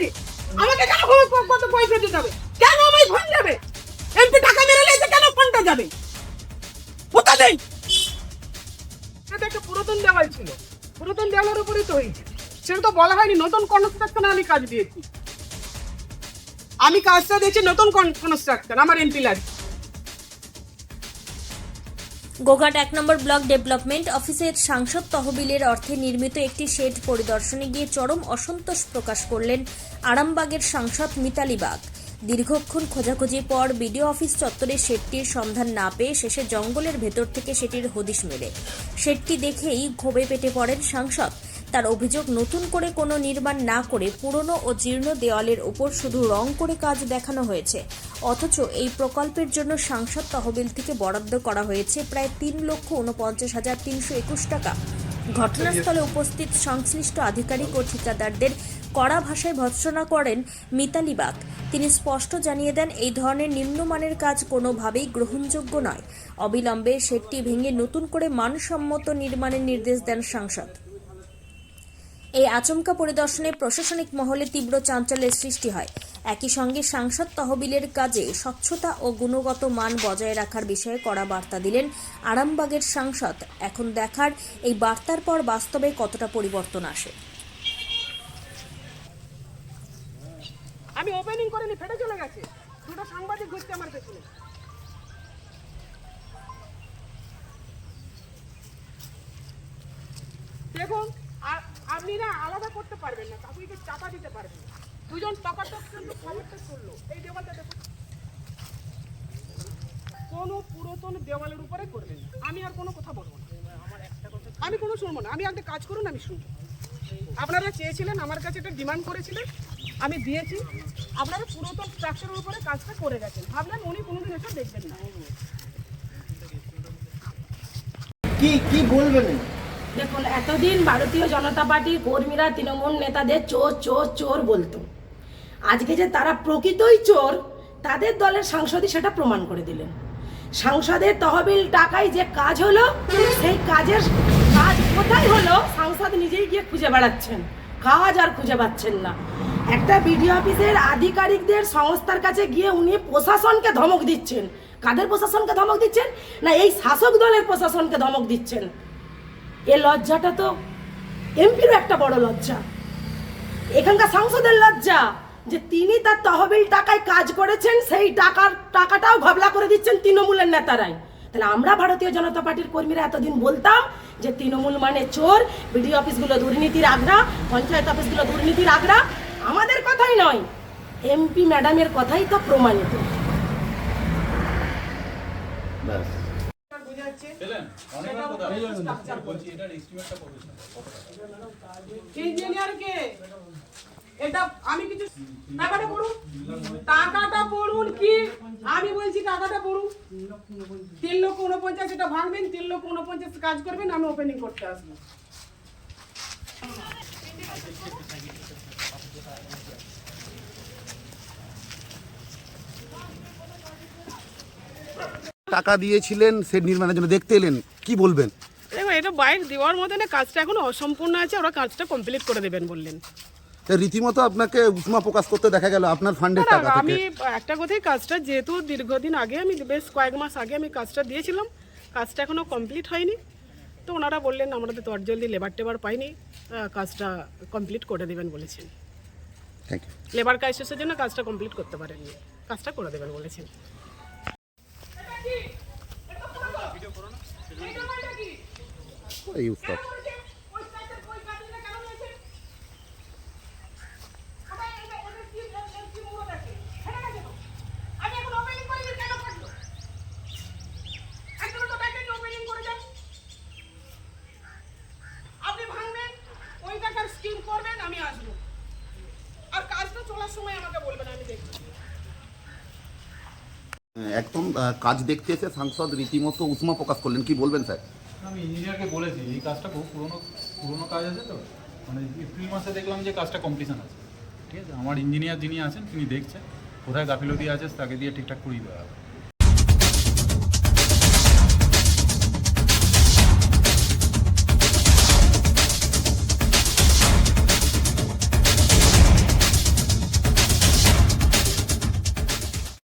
নাকি আমাকে কেন কত- কত পয়সা দিতে হবে কেন আমার ফোন যাবে এমপি টাকা মেরে নিয়েছে, কেন ফোনটা যাবে? কোথা নেই? এটা একটা পুরাতন দেওয়াল ছিল। পুরাতন দেওয়ালের উপরেই তো হয়েছে। সেটা তো বলা হয়নি, নতুন কনস্ট্রাকশন আমি কাজ দিয়েছি। আমি কাজটা দিয়েছি নতুন কনস্ট্রাকশন, আমার এমপি লাগবে গোঘাট এক নম্বর ব্লক ডেভেলপমেন্ট অফিসের সাংসদ তহবিলের অর্থে নির্মিত একটি শেড পরিদর্শনে গিয়ে চরম অসন্তোষ প্রকাশ করলেন আরামবাগের সাংসদ মিতালি বাগ। দীর্ঘক্ষণ খোঁজাখুঁজির পর বিডিও অফিস চত্বরে শেডটির সন্ধান না পেয়ে শেষে জঙ্গলের ভেতর থেকে সেটির হদিশ মেলে। শেডটি দেখেই ক্ষোভে পেটে পড়েন সাংসদ। তার অভিযোগ নতুন করে কোনো নির্মাণ না করে পুরনো ও জীর্ণ দেওয়ালের ওপর শুধু রং করে কাজ দেখানো হয়েছে। অথচ এই প্রকল্পের জন্য সাংসদ তহবিল থেকে বরাদ্দ করা হয়েছে প্রায় তিন লক্ষ উনপঞ্চাশ হাজার তিনশো একুশ টাকা। ঘটনাস্থলে উপস্থিত সংশ্লিষ্ট আধিকারিক ও ঠিকাদারদের কড়া ভাষায় ভৎসনা করেন মিতালি বাগ। তিনি স্পষ্ট জানিয়ে দেন, এই ধরনের নিম্নমানের কাজ কোনোভাবেই গ্রহণযোগ্য নয়। অবিলম্বে সেটটি ভেঙে নতুন করে মানসম্মত নির্মাণের নির্দেশ দেন সাংসদ। এই আচমকা পরিদর্শনে প্রশাসনিক মহলে তীব্র চাঞ্চল্যের সৃষ্টি হয়। একই সঙ্গে সাংসদ তহবিলের কাজে স্বচ্ছতা ও গুণগত মান বজায় রাখার বিষয়ে কড়া বার্তা দিলেন আরামবাগের সাংসদ। এখন দেখার এই বার্তার পর বাস্তবে কতটা পরিবর্তন আসে। আমি ওপেনিং করিনি, ফেটে চলে গেছে। দুটো সাংবাদিক ঘুরছে আমার পেছনে দেখুন আ- আপনি না আলাদা করতে পারবেন না কাকুকে চাপা দিতে পারবেন না। দুজন টকাটক কিন্তু খবরটা শুনলো এই দেওয়ালটা দেখুন। কোনো পুরাতন দেওয়ালের উপরে করবেন না। আমি আর কোনো কথা বলব না। আমি কোনো শুনব না। আমি একটা কাজ করুন, আমি শুনব। আপনারা চেয়েছিলেন, আমার কাছে একটা ডিমান্ড করেছিলেন, আমি দিয়েছি। আপনারা পুরাতন স্ট্রাকচারের উপরে কাজটা করে গেছেন। ভাবলেন উনি কোনোদিন এসে দেখবেন না। কি কি বলবেন? দেখুন, এতদিন ভারতীয় জনতা পার্টির কর্মীরা তৃণমূল নেতাদের চোর চোর চোর বলতো। আজকে যে তারা প্রকৃতই চোর, তাদের দলের সাংসদই সেটা প্রমাণ করে দিলেন। সাংসদের তহবিল টাকায় যে কাজ হলো, সেই কাজের কাজ কোথায় হলো, সাংসদ নিজেই গিয়ে খুঁজে বেড়াচ্ছেন। কাজ আর খুঁজে পাচ্ছেন না। একটা বিডিও অফিসের আধিকারিকদের সংস্থার কাছে গিয়ে উনি প্রশাসনকে ধমক দিচ্ছেন। কাদের প্রশাসনকে ধমক দিচ্ছেন? না, এই শাসক দলের প্রশাসনকে ধমক দিচ্ছেন। এ লজ্জাটা তো এমপিরও একটা বড় লজ্জা। এখানকার সাংসদের লজ্জা যে তিনি তার তহবিল টাকায় কাজ করেছেন, সেই টাকার টাকাটাও ঘবলা করে দিচ্ছেন তৃণমূলের নেতারাই। তাহলে আমরা ভারতীয় জনতা পার্টির কর্মীরা এতদিন বলতাম যে তৃণমূল মানে চোর, বিডিও অফিসগুলো দুর্নীতির আগ্রা, পঞ্চায়েত অফিসগুলো দুর্নীতির আগ্রা। আমাদের কথাই নয়, এমপি ম্যাডামের কথাই তো প্রমাণিত। ইঞ্জিনিয়ার কে এটা আমি কিছু টাকাটা পড়ুন টাকাটা পড়ুন কি? আমি বলছি টাকাটা পড়ুন। তিন লক্ষ উনপঞ্চাশ এটা ভাঙবেন তিন লক্ষ উনপঞ্চাশ কাজ করবেন আমি ওপেনিং করতে আসব। টাকা দিয়েছিলেন সে নির্মাণের জন্য দেখতে এলেন। কি বলবেন? দেখো এটা বাইক দেওয়ার মধ্যে না কাজটা এখনও অসম্পূর্ণ আছে ওরা কাজটা কমপ্লিট করে দেবেন বললেন। তা রীতিমতো আপনাকে উষ্মা প্রকাশ করতে দেখা গেল আপনার ফান্ডের টাকা থেকে। আমি একটা কথাই কাজটা যেহেতু দীর্ঘদিন আগে আমি বেশ কয়েক মাস আগে আমি কাজটা দিয়েছিলাম কাজটা এখনও কমপ্লিট হয়নি। তো ওনারা বললেন আমরা তো তোর জলদি লেবার টেবার পাইনি কাজটা কমপ্লিট করে দেবেন বলেছেন। লেবার কাজ শেষের জন্য কাজটা কমপ্লিট করতে পারেননি কাজটা করে দেবেন বলেছেন ইউজ কর আপনি ভাঙবেন ওই টাকার স্কিম করবেন আমি আসব আর কাজটা চলার সময় আমাকে বলবেন আমি দেখব একদম কাজ দেখতে এসে সাংসদ রীতিমতো উষ্মা প্রকাশ করলেন। কি বলবেন স্যার? আমি ইঞ্জিনিয়ারকে বলেছি, এই কাজটা খুব পুরোনো পুরোনো কাজ আছে তো। মানে এপ্রিল মাসে দেখলাম যে কাজটা কমপ্লিশন আছে। ঠিক আছে? আমার ইঞ্জিনিয়ার যিনি আছেন, তিনি দেখছেন। কোথায় গাফিলতি আছে, তাকে দিয়ে ঠিকঠাক করিয়ে দেওয়া হবে।